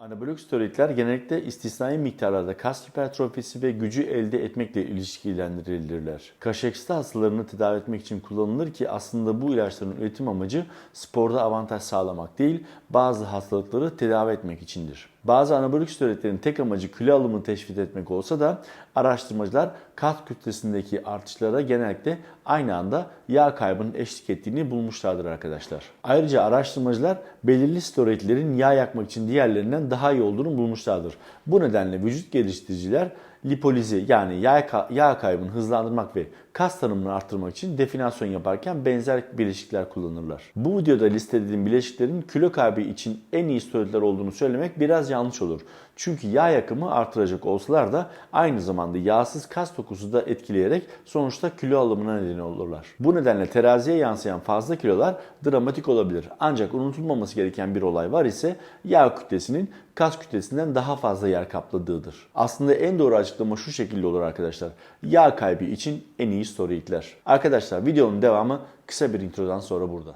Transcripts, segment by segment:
Anabolik steroidler genellikle istisnai miktarlarda kas hipertrofisi ve gücü elde etmekle ilişkilendirilirler. Kaşeksite hastalarını tedavi etmek için kullanılır ki aslında bu ilaçların üretim amacı sporda avantaj sağlamak değil, bazı hastalıkları tedavi etmek içindir. Bazı anabolik steroidlerin tek amacı kilo alımını teşvik etmek olsa da araştırmacılar kas kütlesindeki artışlara genellikle aynı anda yağ kaybının eşlik ettiğini bulmuşlardır arkadaşlar. Ayrıca araştırmacılar belirli steroidlerin yağ yakmak için diğerlerinden daha iyi olduğunu bulmuşlardır. Bu nedenle vücut geliştiriciler lipolizi yani yağ, yağ kaybını hızlandırmak ve kas tanımını arttırmak için definasyon yaparken benzer bileşikler kullanırlar. Bu videoda listelediğim bileşiklerin kilo kaybı için en iyi steroidler olduğunu söylemek biraz yanlış olur. Çünkü yağ yakımı artıracak olsalar da aynı zamanda yağsız kas dokusu da etkileyerek sonuçta kilo alımına neden olurlar. Bu nedenle teraziye yansıyan fazla kilolar dramatik olabilir. Ancak unutulmaması gereken bir olay var ise yağ kütlesinin kas kütlesinden daha fazla yer kapladığıdır. Aslında en doğru açıklama şu şekilde olur arkadaşlar. Yağ kaybı için en iyi steroidler. Arkadaşlar videonun devamı kısa bir introdan sonra burada.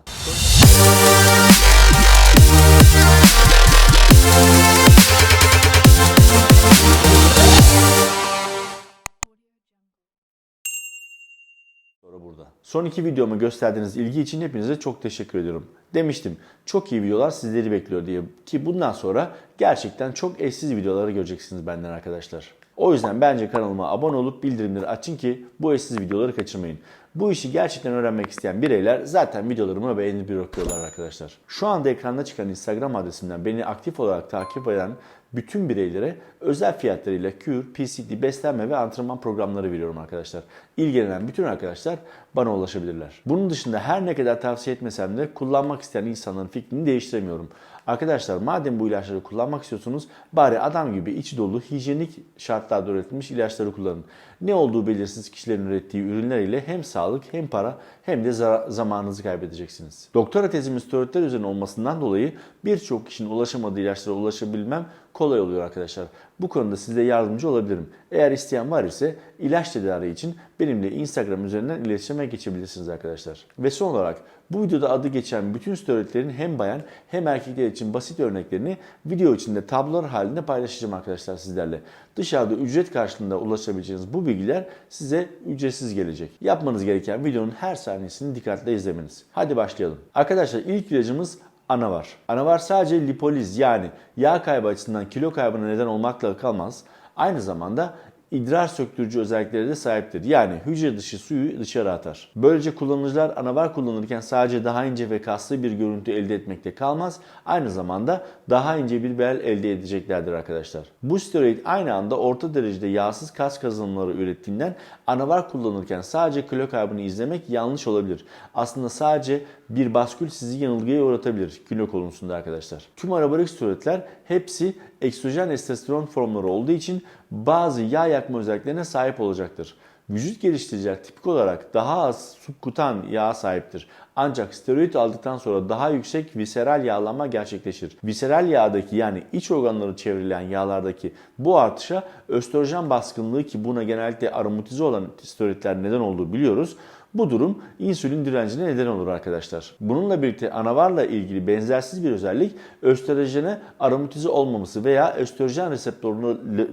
Son iki videoma gösterdiğiniz ilgi için hepinize çok teşekkür ediyorum. Demiştim çok iyi videolar sizleri bekliyor diye ki bundan sonra gerçekten çok eşsiz videoları göreceksiniz benden arkadaşlar. O yüzden bence kanalıma abone olup bildirimleri açın ki bu eşsiz videoları kaçırmayın. Bu işi gerçekten öğrenmek isteyen bireyler zaten videolarımı beğenip bir okuyorlar arkadaşlar. Şu anda ekranda çıkan Instagram adresimden beni aktif olarak takip eden bütün bireylere özel fiyatlarıyla kür, PCT, beslenme ve antrenman programları veriyorum arkadaşlar. İlgilenen bütün arkadaşlar bana ulaşabilirler. Bunun dışında her ne kadar tavsiye etmesem de kullanmak isteyen insanların fikrini değiştiremiyorum. Arkadaşlar madem bu ilaçları kullanmak istiyorsunuz bari adam gibi içi dolu hijyenik şartlarda üretilmiş ilaçları kullanın. Ne olduğu belirsiz kişilerin ürettiği ürünler ile hem sağlık hem para hem de za- zamanınızı kaybedeceksiniz. Doktora tezimin steroidler üzerine olmasından dolayı birçok kişinin ulaşamadığı ilaçlara ulaşabilmem kolay oluyor arkadaşlar. Bu konuda size yardımcı olabilirim. Eğer isteyen var ise ilaç tedariği için benimle Instagram üzerinden iletişime geçebilirsiniz arkadaşlar. Ve son olarak bu videoda adı geçen bütün steroidlerin hem bayan hem erkekler için basit örneklerini video içinde tablolar halinde paylaşacağım arkadaşlar sizlerle. Dışarıda ücret karşılığında ulaşabileceğiniz bu bilgiler size ücretsiz gelecek. Yapmanız gereken videonun her saniyesini dikkatle izlemeniz. Hadi başlayalım. Arkadaşlar ilk ilacımız anavar. Anavar sadece lipoliz yani yağ kaybı açısından kilo kaybına neden olmakla kalmaz. Aynı zamanda idrar söktürücü özelliklere de sahiptir. Yani hücre dışı suyu dışarı atar. Böylece kullanıcılar anavar kullanırken sadece daha ince ve kaslı bir görüntü elde etmekte kalmaz. Aynı zamanda daha ince bir bel elde edeceklerdir arkadaşlar. Bu steroid aynı anda orta derecede yağsız kas kazanımları ürettiğinden anavar kullanırken sadece kilo kaybını izlemek yanlış olabilir. Aslında sadece bir baskül sizi yanılgıya uğratabilir kilo konusunda arkadaşlar. Tüm anabolik steroidler hepsi ekstrojen testosteron formları olduğu için bazı yağ yakma özelliklerine sahip olacaktır. Vücut geliştiriciler tipik olarak daha az subkutan yağa sahiptir. Ancak steroid aldıktan sonra daha yüksek viseral yağlanma gerçekleşir. Viseral yağdaki yani iç organları çevrilen yağlardaki bu artışa östrojen baskınlığı ki buna genellikle aromatize olan steroidler neden olduğu biliyoruz. Bu durum insülin direncine neden olur arkadaşlar. Bununla birlikte anavarla ilgili benzersiz bir özellik östrojene aromatize olmaması veya östrojen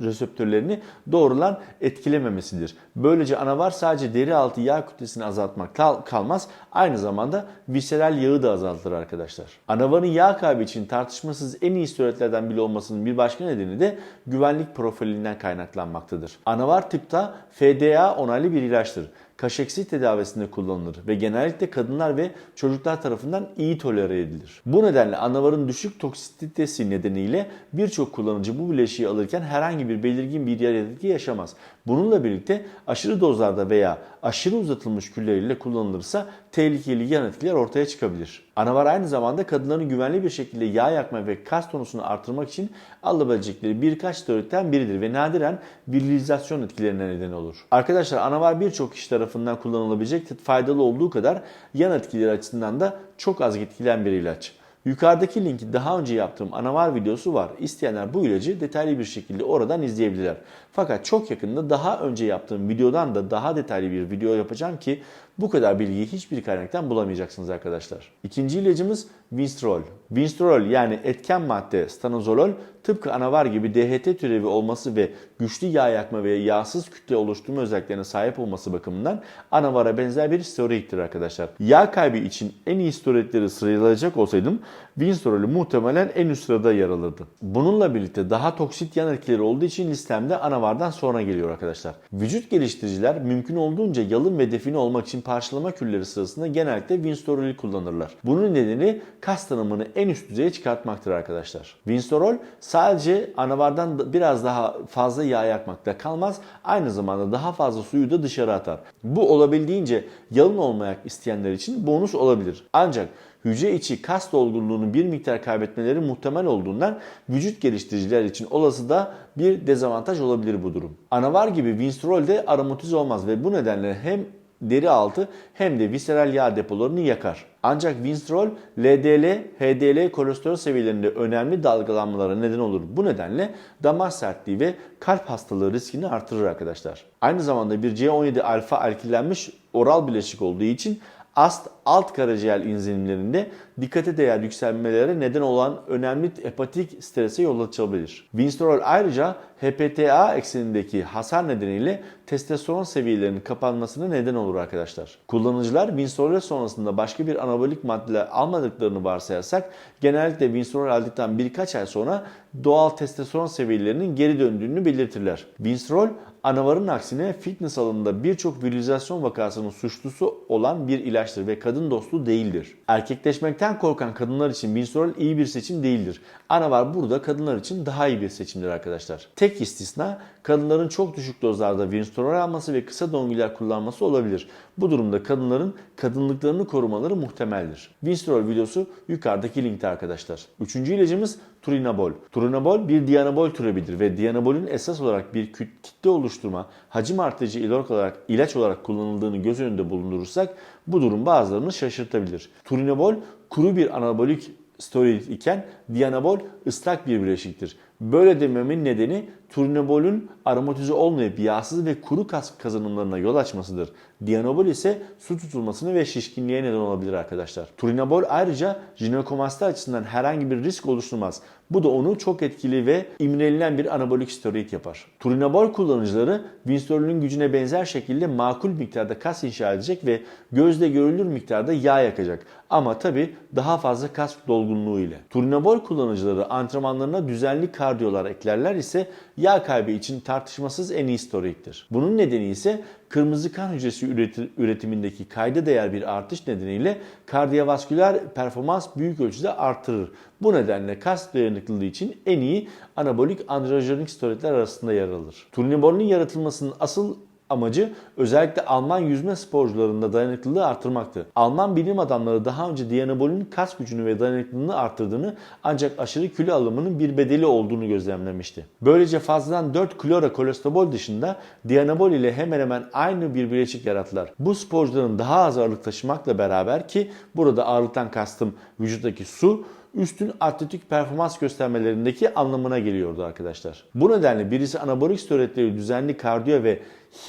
reseptörlerini doğrudan etkilememesidir. Böylece anavar sadece deri altı yağ kütlesini azaltmak kal- kalmaz, aynı zamanda visceral yağı da azaltır arkadaşlar. Anavarın yağ kaybı için tartışmasız en iyi steroidlerden biri olmasının bir başka nedeni de güvenlik profilinden kaynaklanmaktadır. Anavar tıpta FDA onaylı bir ilaçtır kaşeksi tedavisinde kullanılır ve genellikle kadınlar ve çocuklar tarafından iyi tolere edilir. Bu nedenle anavarın düşük toksititesi nedeniyle birçok kullanıcı bu bileşiği alırken herhangi bir belirgin bir yer etki yaşamaz. Bununla birlikte aşırı dozlarda veya aşırı uzatılmış külleriyle kullanılırsa tehlikeli yan etkiler ortaya çıkabilir. Anavar aynı zamanda kadınların güvenli bir şekilde yağ yakma ve kas tonusunu artırmak için alabilecekleri birkaç steroidten biridir ve nadiren virilizasyon etkilerine neden olur. Arkadaşlar anavar birçok kişi tarafından kullanılabilecek faydalı olduğu kadar yan etkileri açısından da çok az etkilen bir ilaç. Yukarıdaki linki daha önce yaptığım anavar videosu var. İsteyenler bu ilacı detaylı bir şekilde oradan izleyebilirler. Fakat çok yakında daha önce yaptığım videodan da daha detaylı bir video yapacağım ki bu kadar bilgiyi hiçbir kaynaktan bulamayacaksınız arkadaşlar. İkinci ilacımız Winstrol. Winstrol yani etken madde stanozolol tıpkı anavar gibi DHT türevi olması ve güçlü yağ yakma ve yağsız kütle oluşturma özelliklerine sahip olması bakımından anavara benzer bir steroiddir arkadaşlar. Yağ kaybı için en iyi steroidleri sıralayacak olsaydım Winstrol'ü muhtemelen en üst sırada yer alırdı. Bununla birlikte daha toksit yan etkileri olduğu için listemde anavardan sonra geliyor arkadaşlar. Vücut geliştiriciler mümkün olduğunca yalın ve define olmak için parçalama külleri sırasında genellikle Winstrol'ü kullanırlar. Bunun nedeni kas tanımını en üst düzeye çıkartmaktır arkadaşlar. Winstrol sadece anavardan da biraz daha fazla yağ yakmakta kalmaz. Aynı zamanda daha fazla suyu da dışarı atar. Bu olabildiğince yalın olmak isteyenler için bonus olabilir. Ancak hücre içi kas dolgunluğunu bir miktar kaybetmeleri muhtemel olduğundan vücut geliştiriciler için olası da bir dezavantaj olabilir bu durum. Anavar gibi Winstrol de aromatize olmaz ve bu nedenle hem deri altı hem de visceral yağ depolarını yakar. Ancak Winstrol, LDL, HDL kolesterol seviyelerinde önemli dalgalanmalara neden olur. Bu nedenle damar sertliği ve kalp hastalığı riskini artırır arkadaşlar. Aynı zamanda bir C17 alfa alkilenmiş oral bileşik olduğu için ast alt karaciğer enzimlerinde dikkate değer yükselmelere neden olan önemli hepatik strese yol açabilir. Winstrol ayrıca HPTA eksenindeki hasar nedeniyle testosteron seviyelerinin kapanmasına neden olur arkadaşlar. Kullanıcılar Winstrol sonrasında başka bir anabolik maddeler almadıklarını varsayarsak genellikle Winstrol aldıktan birkaç ay sonra doğal testosteron seviyelerinin geri döndüğünü belirtirler. Winstrol anavarın aksine fitness alanında birçok virilizasyon vakasının suçlusu olan bir ilaçtır ve dostu değildir. Erkekleşmekten korkan kadınlar için Winstrol iyi bir seçim değildir. Anavar burada kadınlar için daha iyi bir seçimdir arkadaşlar. Tek istisna kadınların çok düşük dozlarda Winstrol alması ve kısa döngüler kullanması olabilir. Bu durumda kadınların kadınlıklarını korumaları muhtemeldir. Winstrol videosu yukarıdaki linkte arkadaşlar. Üçüncü ilacımız Turinabol. Turinabol bir dianabol türevidir ve dianabolün esas olarak bir kitle oluşturma, hacim artırıcı ilaç olarak, ilaç olarak kullanıldığını göz önünde bulundurursak bu durum bazılarını şaşırtabilir. Turinabol kuru bir anabolik steroid iken dianabol ıslak bir bileşiktir. Böyle dememin nedeni turinabolün aromatize olmayıp yağsız ve kuru kas kazanımlarına yol açmasıdır. Dianabol ise su tutulmasına ve şişkinliğe neden olabilir arkadaşlar. Turinabol ayrıca jinekomasti açısından herhangi bir risk oluşturmaz. Bu da onu çok etkili ve imrenilen bir anabolik steroid yapar. Turinabol kullanıcıları Winstrol'ün gücüne benzer şekilde makul miktarda kas inşa edecek ve gözle görülür miktarda yağ yakacak. Ama tabi daha fazla kas dolgunluğu ile. Turinabol kullanıcıları antrenmanlarına düzenli kardiyolar eklerler ise yağ kaybı için tartışmasız en iyi steroiddir. Bunun nedeni ise kırmızı kan hücresi üreti- üretimindeki kayda değer bir artış nedeniyle kardiyovasküler performans büyük ölçüde artırır. Bu nedenle kas dayanıklılığı için en iyi anabolik androjenik steroidler arasında yer alır. Turnibol'un yaratılmasının asıl amacı özellikle Alman yüzme sporcularında dayanıklılığı artırmaktı. Alman bilim adamları daha önce Dianabol'ün kas gücünü ve dayanıklılığını arttırdığını ancak aşırı kilo alımının bir bedeli olduğunu gözlemlemişti. Böylece fazladan 4 klora kolesterol dışında Dianabol ile hemen hemen aynı bir bileşik yarattılar. Bu sporcuların daha az ağırlık taşımakla beraber ki burada ağırlıktan kastım vücuttaki su üstün atletik performans göstermelerindeki anlamına geliyordu arkadaşlar. Bu nedenle birisi anabolik steroidleri düzenli kardiyo ve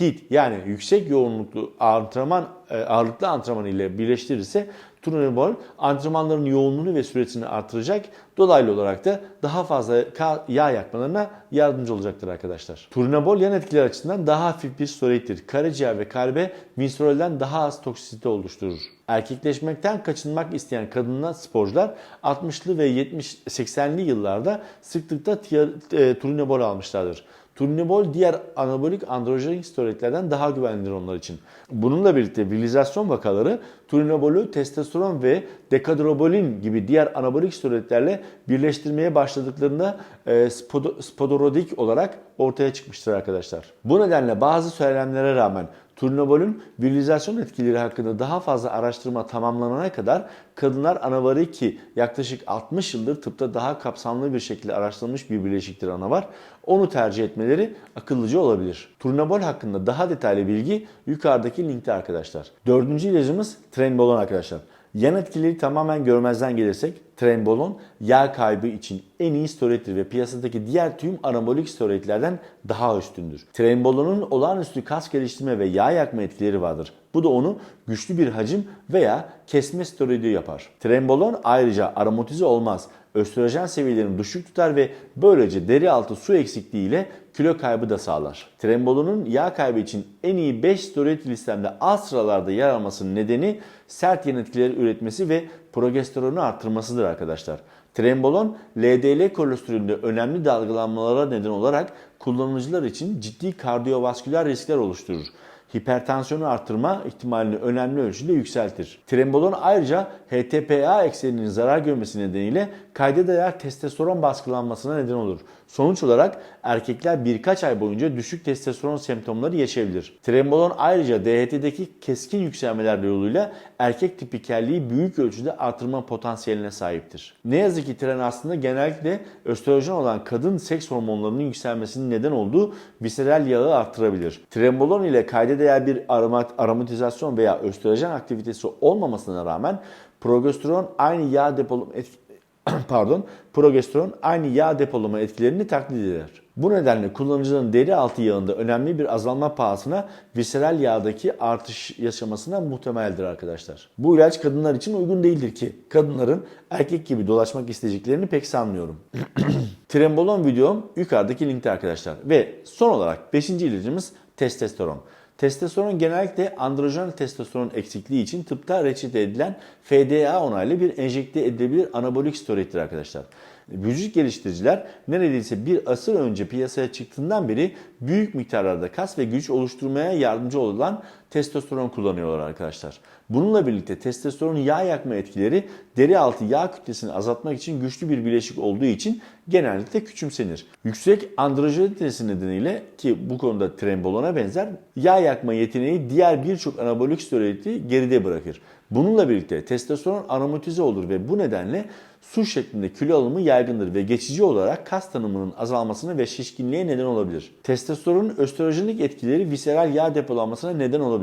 HIIT yani yüksek yoğunluklu antrenman e, ağırlıklı antrenman ile birleştirirse Turinabol antrenmanların yoğunluğunu ve süresini artıracak. Dolaylı olarak da daha fazla yağ yakmalarına yardımcı olacaktır arkadaşlar. Turinabol yan etkiler açısından daha hafif bir steroiddir. Karaciğer ve kalbe Winstrol'den daha az toksisite oluşturur. Erkekleşmekten kaçınmak isteyen kadınlar sporcular 60'lı ve 70-80'li yıllarda sıklıkla tiya- e, almışlardır. Turinabol diğer anabolik androjenik steroidlerden daha güvenlidir onlar için. Bununla birlikte virilizasyon vakaları Turinabol'ü testosteron ve dekadrobolin gibi diğer anabolik steroidlerle birleştirmeye başladıklarında e, spodo- spodorodik olarak ortaya çıkmıştır arkadaşlar. Bu nedenle bazı söylemlere rağmen Turinabol'ün virilizasyon etkileri hakkında daha fazla araştırma tamamlanana kadar kadınlar anavarı ki yaklaşık 60 yıldır tıpta daha kapsamlı bir şekilde araştırılmış bir bileşiktir anavar. Onu tercih etmeleri akıllıca olabilir. Turinabol hakkında daha detaylı bilgi yukarıdaki linkte arkadaşlar. Dördüncü ilacımız Trenbolon arkadaşlar. Yan etkileri tamamen görmezden gelirsek Trenbolon yağ kaybı için en iyi steroiddir ve piyasadaki diğer tüm anabolik steroidlerden daha üstündür. Trenbolonun olağanüstü kas geliştirme ve yağ yakma etkileri vardır. Bu da onu güçlü bir hacim veya kesme steroidi yapar. Trenbolon ayrıca aromatize olmaz. Östrojen seviyelerini düşük tutar ve böylece deri altı su eksikliği ile kilo kaybı da sağlar. Trenbolonun yağ kaybı için en iyi 5 steroid listemde alt sıralarda yer almasının nedeni sert yan üretmesi ve progesteronu arttırmasıdır arkadaşlar. Trenbolon, LDL kolesterolünde önemli dalgalanmalara neden olarak kullanıcılar için ciddi kardiyovasküler riskler oluşturur hipertansiyonu arttırma ihtimalini önemli ölçüde yükseltir. Trenbolon ayrıca HTPA ekseninin zarar görmesi nedeniyle kayda değer testosteron baskılanmasına neden olur. Sonuç olarak erkekler birkaç ay boyunca düşük testosteron semptomları yaşayabilir. Trenbolon ayrıca DHT'deki keskin yükselmeler yoluyla erkek tipikelliği büyük ölçüde artırma potansiyeline sahiptir. Ne yazık ki tren aslında genellikle östrojen olan kadın seks hormonlarının yükselmesinin neden olduğu visceral yağı arttırabilir. Trenbolon ile kayda değer bir aromat, aromatizasyon veya östrojen aktivitesi olmamasına rağmen progesteron aynı yağ depolama etki pardon, progesteron aynı yağ depolama etkilerini taklit eder. Bu nedenle kullanıcının deri altı yağında önemli bir azalma pahasına visceral yağdaki artış yaşamasına muhtemeldir arkadaşlar. Bu ilaç kadınlar için uygun değildir ki kadınların erkek gibi dolaşmak isteyeceklerini pek sanmıyorum. Trembolon videom yukarıdaki linkte arkadaşlar. Ve son olarak 5. ilacımız testosteron. Testosteron genellikle androjen testosteron eksikliği için tıpta reçete edilen FDA onaylı bir enjekte edilebilir anabolik steroiddir arkadaşlar. Vücut geliştiriciler neredeyse bir asır önce piyasaya çıktığından beri büyük miktarlarda kas ve güç oluşturmaya yardımcı olan testosteron kullanıyorlar arkadaşlar. Bununla birlikte testosteronun yağ yakma etkileri deri altı yağ kütlesini azaltmak için güçlü bir bileşik olduğu için genellikle küçümsenir. Yüksek androjenitesi nedeniyle ki bu konuda trembolona benzer yağ yakma yeteneği diğer birçok anabolik steroidi geride bırakır. Bununla birlikte testosteron aromatize olur ve bu nedenle su şeklinde kilo alımı yaygındır ve geçici olarak kas tanımının azalmasına ve şişkinliğe neden olabilir. Testosteronun östrojenik etkileri visceral yağ depolanmasına neden olabilir.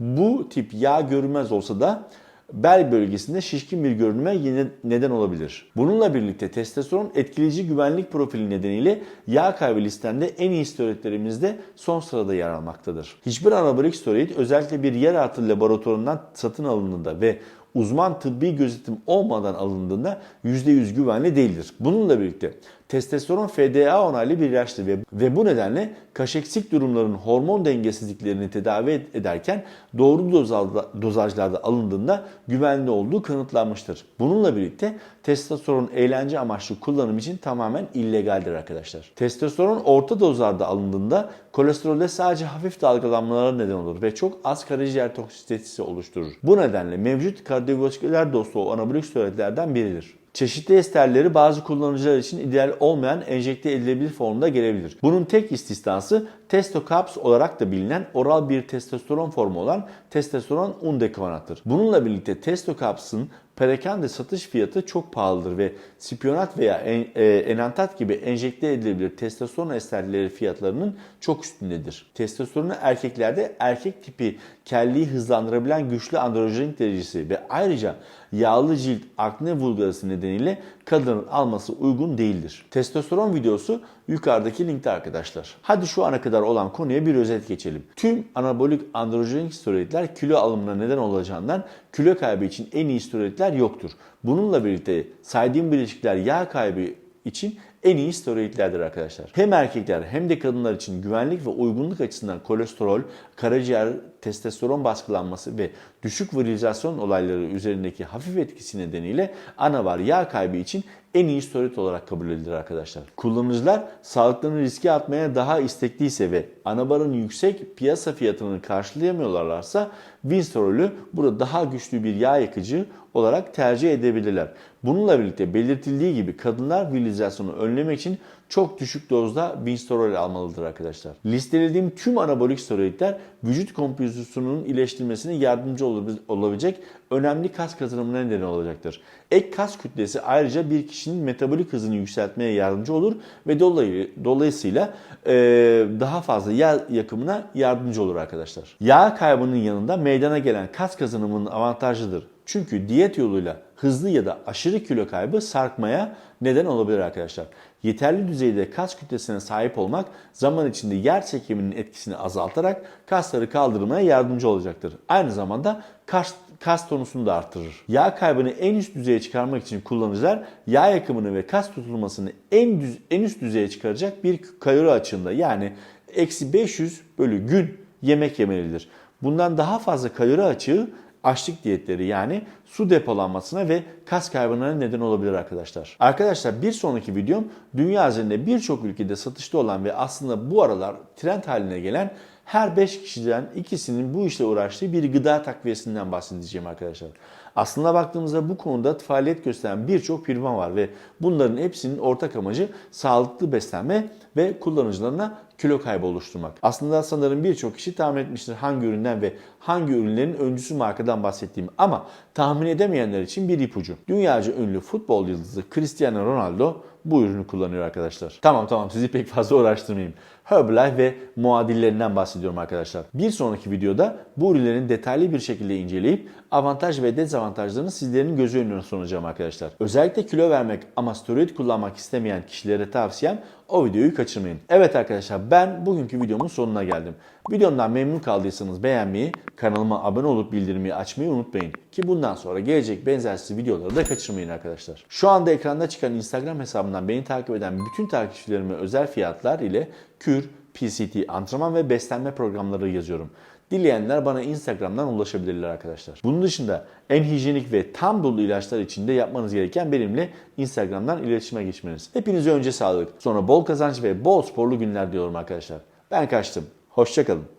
Bu tip yağ görünmez olsa da bel bölgesinde şişkin bir görünüme yine neden olabilir. Bununla birlikte testosteron etkileyici güvenlik profili nedeniyle yağ kaybı listende en iyi steroidlerimizde son sırada yer almaktadır. Hiçbir anabolik steroid özellikle bir yeraltı laboratuvarından satın alındığında ve uzman tıbbi gözetim olmadan alındığında %100 güvenli değildir. Bununla birlikte testosteron FDA onaylı bir ilaçtır ve, ve bu nedenle kaşeksik durumların hormon dengesizliklerini tedavi ederken doğru dozajda, dozajlarda alındığında güvenli olduğu kanıtlanmıştır. Bununla birlikte testosteron eğlence amaçlı kullanım için tamamen illegaldir arkadaşlar. Testosteron orta dozlarda alındığında kolesterolde sadece hafif dalgalanmalara neden olur ve çok az karaciğer toksisitesi oluşturur. Bu nedenle mevcut kardiyovasküler dostu anabolik steroidlerden biridir. Çeşitli esterleri bazı kullanıcılar için ideal olmayan enjekte edilebilir formda gelebilir. Bunun tek istisnası testokaps olarak da bilinen oral bir testosteron formu olan testosteron undekivanattır. Bununla birlikte testokapsın perakende satış fiyatı çok pahalıdır ve spionat veya e, enantat gibi enjekte edilebilir testosteron esterleri fiyatlarının çok üstündedir. Testosteronu erkeklerde erkek tipi kelliği hızlandırabilen güçlü androjenik derecesi ve ayrıca yağlı cilt akne vulgarisi nedeniyle kadının alması uygun değildir. Testosteron videosu yukarıdaki linkte arkadaşlar. Hadi şu ana kadar olan konuya bir özet geçelim. Tüm anabolik androjenik steroidler kilo alımına neden olacağından kilo kaybı için en iyi steroidler yoktur. Bununla birlikte saydığım bileşikler yağ kaybı için en iyi steroidlerdir arkadaşlar. Hem erkekler hem de kadınlar için güvenlik ve uygunluk açısından kolesterol, karaciğer, testosteron baskılanması ve düşük virilizasyon olayları üzerindeki hafif etkisi nedeniyle anavar yağ kaybı için en iyi steroid olarak kabul edilir arkadaşlar. Kullanıcılar sağlıklarını riske atmaya daha istekliyse ve anabarın yüksek piyasa fiyatını karşılayamıyorlarsa Winstrol'ü burada daha güçlü bir yağ yakıcı olarak tercih edebilirler. Bununla birlikte belirtildiği gibi kadınlar virilizasyonu önlemek için çok düşük dozda Winstrol almalıdır arkadaşlar. Listelediğim tüm anabolik steroidler vücut kompozisyonunun iyileştirmesine yardımcı olabilecek önemli kas kazanımına neden olacaktır. Ek kas kütlesi ayrıca bir kişinin metabolik hızını yükseltmeye yardımcı olur ve dolayı, dolayısıyla e, daha fazla yağ yakımına yardımcı olur arkadaşlar. Yağ kaybının yanında meydana gelen kas kazanımının avantajlıdır. Çünkü diyet yoluyla hızlı ya da aşırı kilo kaybı sarkmaya neden olabilir arkadaşlar. Yeterli düzeyde kas kütlesine sahip olmak zaman içinde yer çekiminin etkisini azaltarak kasları kaldırmaya yardımcı olacaktır. Aynı zamanda kas, kas tonusunu da artırır. Yağ kaybını en üst düzeye çıkarmak için kullanıcılar yağ yakımını ve kas tutulmasını en, düz, en üst düzeye çıkaracak bir kalori açığında yani eksi 500 bölü gün yemek yemelidir. Bundan daha fazla kalori açığı açlık diyetleri yani su depolanmasına ve kas kaybına neden olabilir arkadaşlar. Arkadaşlar bir sonraki videom dünya üzerinde birçok ülkede satışta olan ve aslında bu aralar trend haline gelen her 5 kişiden ikisinin bu işle uğraştığı bir gıda takviyesinden bahsedeceğim arkadaşlar. Aslında baktığımızda bu konuda faaliyet gösteren birçok firma var ve bunların hepsinin ortak amacı sağlıklı beslenme ve kullanıcılarına kilo kaybı oluşturmak. Aslında sanırım birçok kişi tahmin etmiştir hangi üründen ve hangi ürünlerin öncüsü markadan bahsettiğimi ama tahmin edemeyenler için bir ipucu. Dünyaca ünlü futbol yıldızı Cristiano Ronaldo bu ürünü kullanıyor arkadaşlar. Tamam tamam sizi pek fazla uğraştırmayayım. Herbalife ve muadillerinden bahsediyorum arkadaşlar. Bir sonraki videoda bu ürünlerin detaylı bir şekilde inceleyip avantaj ve dezavantajlarını sizlerin gözü önüne sunacağım arkadaşlar. Özellikle kilo vermek ama steroid kullanmak istemeyen kişilere tavsiyem o videoyu kaçırmayın. Evet arkadaşlar ben bugünkü videomun sonuna geldim. Videomdan memnun kaldıysanız beğenmeyi, kanalıma abone olup bildirimi açmayı unutmayın. Ki bundan sonra gelecek benzersiz videoları da kaçırmayın arkadaşlar. Şu anda ekranda çıkan Instagram hesabından beni takip eden bütün takipçilerime özel fiyatlar ile kür, PCT, antrenman ve beslenme programları yazıyorum. Dileyenler bana Instagram'dan ulaşabilirler arkadaşlar. Bunun dışında en hijyenik ve tam dolu ilaçlar için de yapmanız gereken benimle Instagram'dan iletişime geçmeniz. Hepinize önce sağlık, sonra bol kazanç ve bol sporlu günler diyorum arkadaşlar. Ben kaçtım. Hoşçakalın.